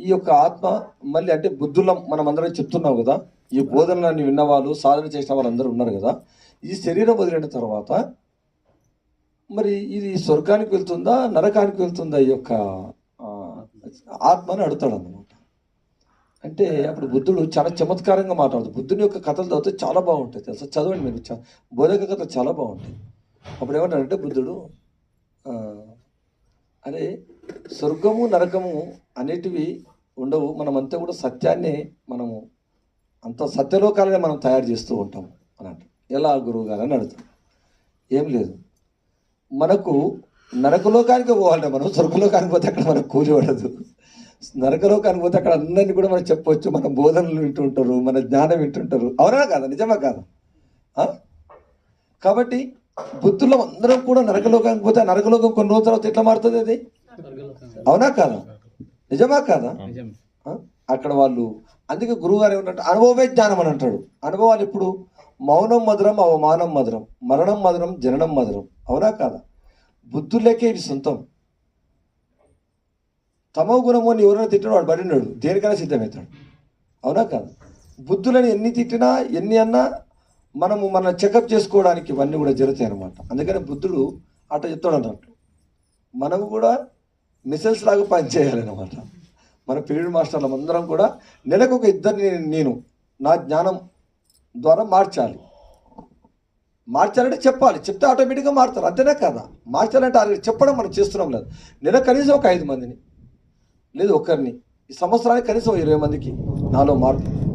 ఈ యొక్క ఆత్మ మళ్ళీ అంటే బుద్ధులం మనం అందరం చెప్తున్నాం కదా ఈ బోధనలన్నీ విన్నవాళ్ళు సాధన చేసిన వాళ్ళందరూ ఉన్నారు కదా ఈ శరీరం వదిలిన తర్వాత మరి ఇది స్వర్గానికి వెళ్తుందా నరకానికి వెళ్తుందా ఈ యొక్క ఆత్మని అడుగుతాడు అన్నమాట. అంటే అప్పుడు బుద్ధుడు చాలా చమత్కారంగా మాట్లాడుతాడు. బుద్ధుని యొక్క కథలు చదివితే చాలా బాగుంటాయి. తెలుసా? చదవండి మీరు. బోధక కథ చాలా బాగుంటాయి. అప్పుడు ఏమంటాడంటే బుద్ధుడు అరే స్వర్గము నరకము అనేటివి ఉండవు. మనమంతా కూడా సత్యాన్ని మనము అంత సత్యలోకాలనే మనం తయారు చేస్తూ ఉంటాం అన్నట్టు. ఎలా గురువు గారు అని అడుగుతాం ఏం లేదు. మనకు నరకలోకానికి పోవాలంటే మనం స్వర్గలోకానికి పోతే అక్కడ మనకు కూలి పడదు. నరకలోకానికి పోతే అక్కడ అందరినీ కూడా మనం చెప్పొచ్చు. మన బోధనలు వింటుంటారు మన జ్ఞానం వింటుంటారు. అవునా కాదా? నిజమా కాదా? కాబట్టి బుద్ధుల్లో అందరం కూడా నరకలోకానికి పోతే నరకలోకం కొన్ని రోజుల తర్వాత ఎట్లా మారుతుంది అది? అవునా కాదా? నిజమా కాదా? అక్కడ వాళ్ళు అందుకే గురువు గారు ఏమంటే అనుభవే జ్ఞానం అని అంటాడు. అనుభవాలు ఇప్పుడు మౌనం మధురం అవమానం మధురం మరణం మధురం జననం మధురం. అవునా కాదా? బుద్ధులేకే ఇవి సొంతం. తమో గుణము అని ఎవరైనా తిట్టిన వాడు పడినాడు దేనికైనా సిద్ధమవుతాడు. అవునా కాదు? బుద్ధులని ఎన్ని తిట్టినా ఎన్ని అన్నా మనము మన చెకప్ చేసుకోవడానికి ఇవన్నీ కూడా జరుగుతాయి అనమాట అందుకని బుద్ధుడు అట్లా చెప్తాడు అన్నట్టు మనము కూడా మిసల్స్ లాగా పనిచేయాలన్నమాట. మన పీరియడ్ మాస్టర్లం అందరం కూడా నెలకు ఒక ఇద్దరిని నేను నా జ్ఞానం ద్వారా మార్చాలి. మార్చాలంటే చెప్పాలి. చెప్తే ఆటోమేటిక్గా మారుతారు. అంతేనా కదా? మార్చాలంటే అది చెప్పడం మనం చేస్తున్నాం లేదు. నెల కనీసం ఒక ఐదు మందిని లేదు ఒక్కరిని ఈ సంవత్సరానికి కనీసం ఇరవై మందికి నాలో మార్పు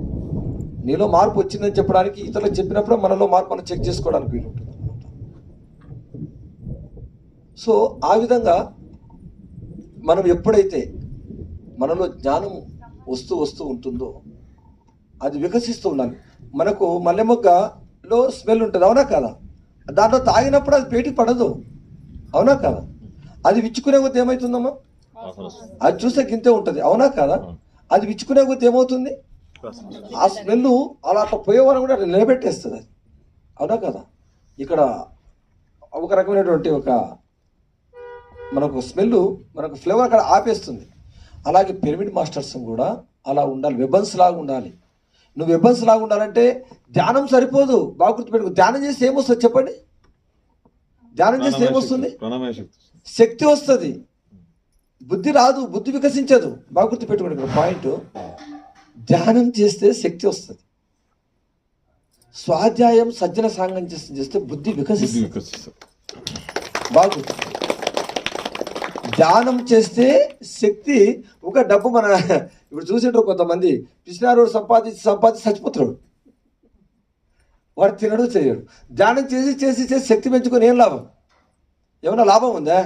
నీలో మార్పు వచ్చిందని చెప్పడానికి ఇతరులకు చెప్పినప్పుడు మనలో మార్పు మనం చెక్ చేసుకోవడానికి వీలు ఉంటుంది సో ఆ విధంగా మనం ఎప్పుడైతే మనలో జ్ఞానం వస్తూ వస్తూ ఉంటుందో అది వికసిస్తూ ఉండాలి. మనకు మల్లెమొగ్గలో స్మెల్ ఉంటుంది అవునా కదా? దాంట్లో తాగినప్పుడు అది పేటికి పడదు అవునా కదా? అది విచ్చుకునే కొద్ది ఏమవుతుందమ్మా అది చూస్తే గింతే ఉంటుంది అవునా కదా? అది విచ్చుకునే కొద్ది ఏమవుతుంది? ఆ స్మెల్ అలా అట్లా పోయేవారు కూడా అట్లా నిలబెట్టేస్తుంది అది అవునా కదా? ఇక్కడ ఒక రకమైనటువంటి ఒక మనకు స్మెల్ మనకు ఫ్లేవర్ అక్కడ ఆపేస్తుంది. అలాగే పిరమిడ్ మాస్టర్స్ కూడా అలా ఉండాలి. వెబన్స్ లాగా ఉండాలి. నువ్వు వెబన్స్ లాగా ఉండాలంటే ధ్యానం సరిపోదు. బాగా గుర్తుపెట్టుకో ధ్యానం చేస్తే ఏమొస్తుంది చెప్పండి? ధ్యానం చేస్తే ఏమొస్తుంది? శక్తి వస్తుంది. బుద్ధి రాదు. బుద్ధి వికసించదు. బాగా గుర్తుపెట్టుకోండి ఇక్కడ పాయింట్. ధ్యానం చేస్తే శక్తి వస్తుంది. స్వాధ్యాయం సజ్జన సాంగం చేస్తే చేస్తే బుద్ధి వికసిస్తుంది. బాగా దానం ధ్యానం చేస్తే శక్తి ఒక డబ్బు మన ఇప్పుడు చూసింటారు కొంతమంది పిసినారు సంపాదించి సంపాదించి చచ్చిపోతారు. వాడు తినడు చేయడు. ధ్యానం చేసి చేసి చేసి శక్తి పెంచుకొని ఏం లాభం? ఏమైనా లాభం ఉందా?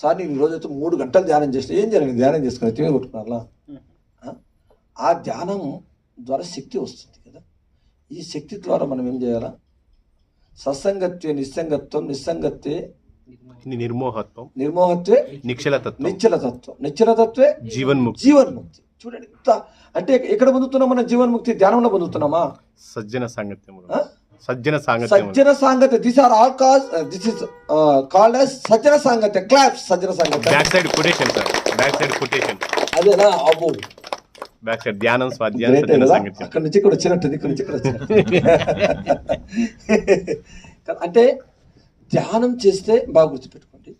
సార్ నేను ఈరోజు అయితే మూడు గంటలు ధ్యానం చేసిన. ఏం జరిగింది ధ్యానం చేసుకుని తినే కొట్టుకున్నారా? ఆ ధ్యానం ద్వారా శక్తి వస్తుంది కదా. ఈ శక్తి ద్వారా మనం ఏం చేయాలా? సత్సంగత్వే నిస్సంగత్వం నిస్సంగత్వే నిర్మోహత్వం. నిర్మోహత్వే నిక్షలతత్వం. నిశ్చలతత్వం నిశ్చలతత్వే జీవన్ముక్తి. జీవన్ముక్తి. చూడండి అంటే ఎక్కడ పొందుతున్నాం మనం జీవన్ముక్తి? ధ్యానంలో పొందుతున్నామా? సజ్జన సాంగత్యం ఆ? సజ్జన సాంగత్యం సజ్జన సాంగత్య. This are all cause this is called as సజ్జన సాంగత్య. క్లాప్స్ సజ్జన సాంగత్య. Back side quotation sir back side quotation అదేనా? అబ్బో. బ్యాక్ సైడ్ ధ్యానం స్వాధ్యాయం సజ్జన? సాంగత్యం. అక్కడ నుంచి ఇక్కడ వచ్చినట్టు ఇక్కడ నుంచి ఇక్కడ వచ్చినట్టు. అంటే ధ్యానం చేస్తే బాగా గుర్తుపెట్టుకోండి.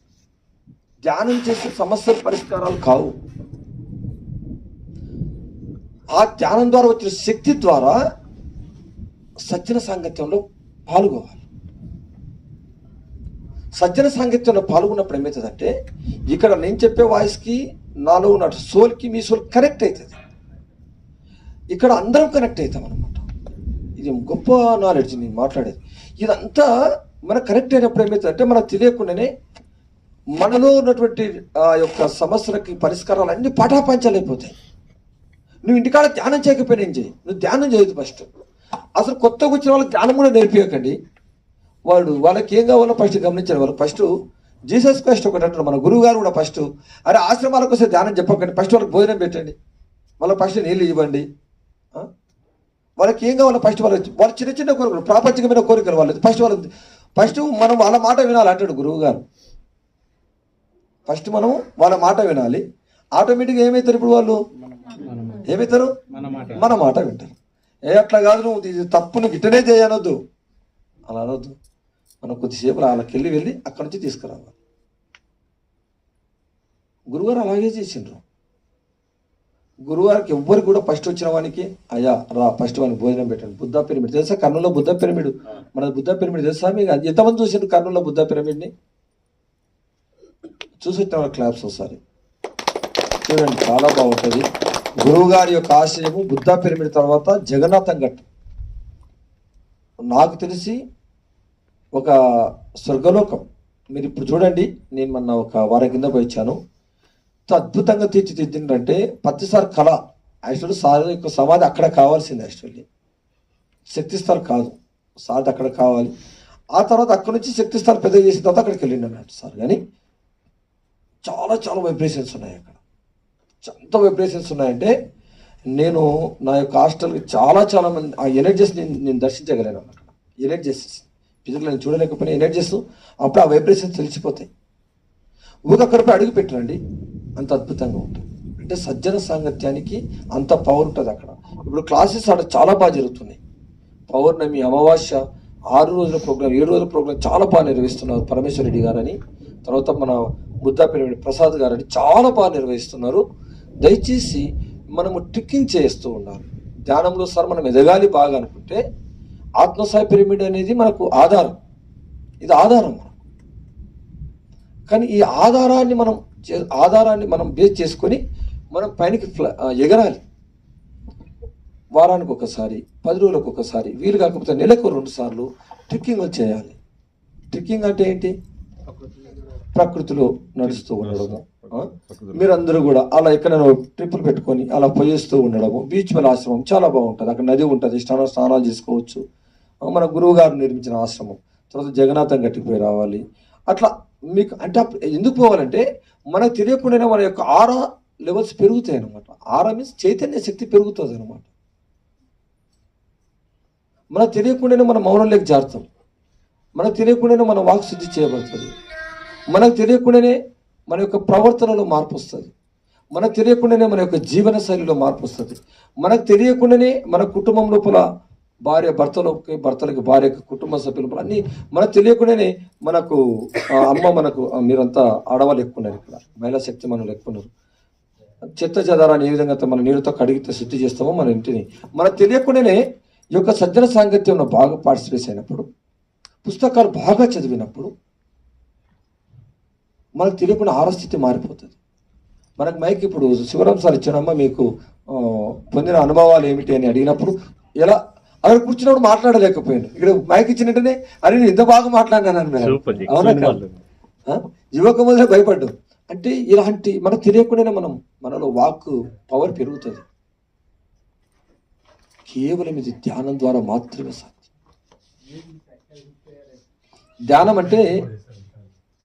ధ్యానం చేస్తే సమస్య పరిష్కారాలు కావు. ఆ ధ్యానం ద్వారా వచ్చిన శక్తి ద్వారా సజ్జన సాంగత్యంలో పాల్గొవాలి. సజ్జన సాంగత్యంలో పాల్గొన్నప్పుడు ఏమవుతుందంటే ఇక్కడ నేను చెప్పే వాయిస్కి నాలో ఉన్న సోల్కి మీ సోల్ కనెక్ట్ అవుతుంది. ఇక్కడ అందరం కనెక్ట్ అవుతాం అనమాట ఇది గొప్ప నాలెడ్జ్ నేను మాట్లాడేది. ఇదంతా మన కనెక్ట్ అయినప్పుడు ఏమవుతుందంటే మనకు తెలియకుండానే మనలో ఉన్నటువంటి ఆ యొక్క సమస్యలకి పరిష్కారాలు అన్ని పటాపంచలైపోతాయి నువ్వు ఇంటికాడ ధ్యానం చేయకపోయినా ఏం చేయి? నువ్వు ధ్యానం చేయదు ఫస్ట్ అసలు కొత్తగా వచ్చిన వాళ్ళకి ధ్యానం కూడా నేర్పించకండి వాడు వాళ్ళకి ఏం కావాలో ఫస్ట్ గమనించారు వాళ్ళు. ఫస్ట్ జీసస్ క్రైస్ట్ ఒకటి అంటారు మన గురువు గారు కూడా ఫస్ట్ అరే ఆశ్రమాలకు వస్తే ధ్యానం చెప్పకండి. ఫస్ట్ వాళ్ళకి భోజనం పెట్టండి. వాళ్ళకి ఫస్ట్ నీళ్ళు ఇవ్వండి. వాళ్ళకి ఏం కావాలో ఫస్ట్ వాళ్ళ వాళ్ళ చిన్న చిన్న కోరికలు ప్రాపంచికమైన కోరికలు వాళ్ళు ఫస్ట్ వాళ్ళ ఫస్ట్ మనం వాళ్ళ మాట వినాలి అంటాడు గురువు గారు. ఫస్ట్ మనం వాళ్ళ మాట వినాలి. ఆటోమేటిక్గా ఏమవుతారు ఇప్పుడు వాళ్ళు? ఏమవుతారు? మన మాట వింటారు. ఏ అట్లా కాదు నువ్వు ఇది తప్పు ఇట్టనే చేయనొద్దు. అలా అనొద్దు. మనం కొద్దిసేపు వాళ్ళకి వెళ్ళి వెళ్ళి అక్కడి నుంచి తీసుకురావాలి. గురుగారు అలాగే చేసిండ్రు. గురువారికి ఎవ్వరికి కూడా ఫస్ట్ వచ్చిన వానికి అయ్యా రా ఫస్ట్ వానికి భోజనం పెట్టండి. బుద్ధ పిరమిడ్. తెలుసా కర్నూలులో బుద్ధ పిరమిడ్? మన బుద్ధ పిరమిడ్ తెలుసా? మీకు ఎంతమంది చూసారు కర్నూలులో బుద్ధ పిరమిడ్ని? చూసి వచ్చిన క్లాప్స్ ఒకసారి. చూడండి చాలా బాగుంటుంది. గురువు గారి యొక్క ఆశయము బుద్ధ పిరమిడ్ తర్వాత జగన్నాథం ఘట్ నాకు తెలిసి ఒక స్వర్గలోకం. మీరు ఇప్పుడు చూడండి నేను మొన్న ఒక వారం కింద పోయి వచ్చాను. అద్భుతంగా తీర్చిదిద్దిందంటే ప్రతిసారి కళ. యాక్చువల్లీ సార్ యొక్క సమాధి అక్కడ కావాల్సింది యాక్చువల్లీ శక్తిస్థాన్ కాదు. సార్ అక్కడ కావాలి. ఆ తర్వాత అక్కడ నుంచి శక్తిస్థాన్ పెద్ద చేసిన తర్వాత అక్కడికి వెళ్ళిండు అన్నట్టు సార్. కానీ చాలా చాలా వైబ్రేషన్స్ ఉన్నాయి అక్కడ. ఎంత వైబ్రేషన్స్ ఉన్నాయంటే నేను నా యొక్క హాస్టల్కి చాలా చాలా మంది ఆ ఎనర్జీస్ నేను నేను దర్శించగలను అక్కడ. ఎనర్జీస్ ఫిజికల్ నేను చూడలేకపోయినా ఎనర్జీస్ అప్పుడు ఆ వైబ్రేషన్స్ తెలిసిపోతాయి. ఊరికి అక్కడ పోయి అడుగు పెట్టరండి. అంత అద్భుతంగా ఉంటుంది. అంటే సజ్జన సాంగత్యానికి అంత పవర్ ఉంటుంది అక్కడ. ఇప్పుడు క్లాసెస్ అక్కడ చాలా బాగా జరుగుతున్నాయి. పౌర్ణమి అమావాస్య ఆరు రోజుల ప్రోగ్రామ్ ఏడు రోజుల ప్రోగ్రామ్ చాలా బాగా నిర్వహిస్తున్నారు పరమేశ్వర రెడ్డి గారని. తర్వాత మన బుద్ధా పిరమిడ్ ప్రసాద్ గారని చాలా బాగా నిర్వహిస్తున్నారు. దయచేసి మనము ట్రిక్కింగ్ చేస్తూ ఉండాలి. ధ్యానంలో సార్ మనం ఎదగాలి బాగా అనుకుంటే ఆత్మసాయి పిరమిడ్ అనేది మనకు ఆధారం. ఇది ఆధారం మనం కానీ ఈ ఆధారాన్ని మనం ఆధారాన్ని మనం బేస్ చేసుకొని మనం పైనకి ఫ్ల- ఎగరాలి. వారానికి ఒకసారి పది రోజులకు ఒకసారి వీలు కాకపోతే నెలకు రెండు సార్లు ట్రిక్కింగ్ చేయాలి. ట్రిక్కింగ్ అంటే ఏంటి? ప్రకృతిలో నడుస్తూ ఉండడము. మీరందరూ కూడా అలా ఎక్కడైనా ట్రిప్పులు పెట్టుకొని అలా పోయేస్తూ ఉండడము. బీచ్ మీద ఆశ్రమం చాలా బాగుంటుంది. అక్కడ నది ఉంటుంది స్నానం స్నానాలు చేసుకోవచ్చు. మన గురువు గారు నిర్మించిన ఆశ్రమం. తర్వాత జగన్నాథం గట్టిపోయి రావాలి. అట్లా మీకు అంటే ఎందుకు పోవాలంటే మనకు తెలియకుండానే మన యొక్క ఆరా లెవెల్స్ పెరుగుతాయి అనమాట ఆరా మీన్స్ చైతన్య శక్తి పెరుగుతుంది అనమాట మనకు తెలియకుండానే మన మౌనంలోకి జారుతాం. మనకు తెలియకుండానే మన వాక్ శుద్ధి చేయబడుతుంది. మనకు తెలియకుండానే మన యొక్క ప్రవర్తనలో మార్పు వస్తుంది. మనకు తెలియకుండానే మన యొక్క జీవన శైలిలో మార్పు వస్తుంది. మనకు తెలియకుండానే మన కుటుంబం లోపల భార్య భర్తలోకి భర్తలకి భార్య కుటుంబ సభ్యులు అన్ని మనకు తెలియకుండానే మనకు అమ్మ మనకు మీరంతా ఆడవాళ్ళు ఎక్కువ ఉన్నారు ఇక్కడ. మహిళా శక్తి మనలు ఎక్కువ ఉన్నారు. చెత్త చెదారాన్ని ఏ విధంగా మన నీరుతో కడిగితే శుద్ధి చేస్తామో మన ఇంటిని. మనకు తెలియకుండానే ఈ యొక్క సజ్జన సాంగత్యంలో బాగా పార్టిసిపేట్ అయినప్పుడు పుస్తకాలు బాగా చదివినప్పుడు మనకు తెలియకుండా ఆరస్థితి మారిపోతుంది. మనకు మైక్ ఇప్పుడు శివరాం సార్ ఇచ్చానమ్మా మీకు పొందిన అనుభవాలు ఏమిటి అని అడిగినప్పుడు ఎలా అక్కడ కూర్చున్నప్పుడు మాట్లాడలేకపోయాను. ఇక్కడ మైక్ ఇచ్చిన వెంటనే అరే నేను ఇంత బాగా మాట్లాడినాను. అవునా? యువక మొదలే భయపడ్డాం అంటే ఇలాంటి మనకు తెలియకుండానే మనం మనలో వాక్ పవర్ పెరుగుతుంది. కేవలం ఇది ధ్యానం ద్వారా మాత్రమే సాధ్యం. ధ్యానం అంటే